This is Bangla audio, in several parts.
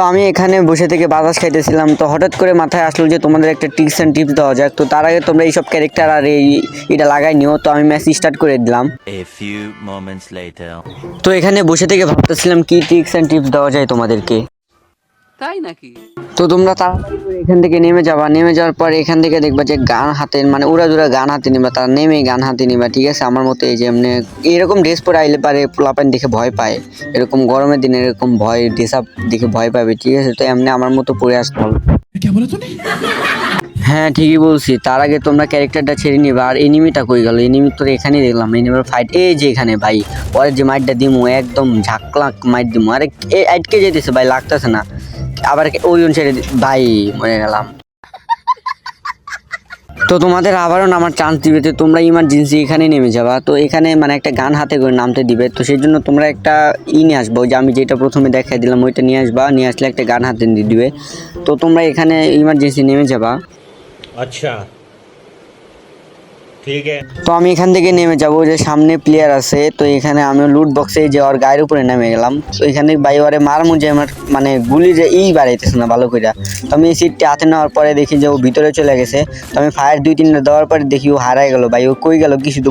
তো আমি এখানে বসে থেকে বাতাস খাইতেছিলাম। তো হঠাৎ করে মাথায় আসলো যে তোমাদের একটা টিপস অ্যান্ড টিপস দেওয়া যাক। তো তার আগে তোমরা এইসব ক্যারেক্টার আর এই এটা লাগাই নিও। তো আমি ম্যাচ স্টার্ট করে দিলাম. তো এখানে বসে থেকে ভাবতেছিলাম কি টিপস অ্যান্ড টিপস দেওয়া যায় তোমাদেরকে। তাই নাকি? তো তোমরা তাড়াতাড়ি করে এখান থেকে নেমে যাবা। নেমে যাওয়ার পর এখান থেকে দেখবা যে গান হাতে মানে উড়া দুরা গান হাতে নিবা। তারা নেমে গান হাতে নিবা ঠিক আছে? আমার মতে এই যে এমনি এরকম ড্রেস পরে আইলে পারে পোলাপান দেখে ভয় পায়। এরকম গরমের দিনে এরকম ভয় ড্রেস আপ দেখে ভয় পাবে ঠিক আছে? তো এমনি আমার মতো পরে আসতে হবে। হ্যাঁ ঠিকই বলছি। তার আগে তোমরা ক্যারেক্টারটা ছেড়ে নিবা। আর এনিমিটা কই গেল? এনিমি তো এখানেই দেখলাম। এনিমির ফাইট এই যে এখানে ভাই পরে যে মাইটটা দিমু একদম ঝাঁকলাক মাইট দিমু। আরে এ আটকে যেতেছে ভাই লাগতেছে না। আবার ওই অনুসারে ভাই মনে গেলাম। তো তোমাদের আবারও নামার চান্স দিবে, তো তোমরা ইমার্জেন্সি এখানে নেমে যাবা। তো এখানে মানে একটা গান হাতে করে নামতে দিবে, তো সেই জন্য তোমরা একটা ই নিয়ে আসব। যে আমি যেটা প্রথমে দেখাই দিলাম, ওইটা নিয়ে আসবা, নিয়ে আসলে একটা গান হাতে দিয়ে দিবে। তো তোমরা এখানে ইমার্জেন্সি নেমে যাবা। আচ্ছা। তো আমি এখান থেকে নেমে যাব যে সামনে প্লেয়ার আছে তো এখানে আমি লুট বক্সে যে ওর গায়ের উপরে নেমে গেলাম। তো এখানে বাইবারে মার মুজে আমার মানে গুলি যে ই বাড়াইতেছে না ভালো করে তো আমি সিটটি হাতে নেওয়ার পরে দেখি যে ও ভিতরে চলে গেছে। তো আমি ফায়ার দুই তিনটা দেওয়ার পরে দেখি ও হারাই গেল। বাই ও কই গেল কিছু তো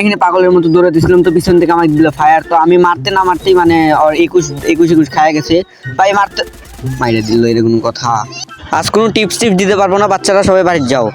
এখানে পাগলের মতো দৌড়াতেছিলাম তো পিছন থেকে আমাকে দিল ফায়ার তো আমি মারতে না মারতেই মানে ওর একুশ একুশ একুশ খায় গেছে। ভাই মারতে মাইরে দিল এরকম কথা। আজ কোনো টিপস টিপস দিতে পারব না বাচ্চারা সবাই বাড়ির যাও।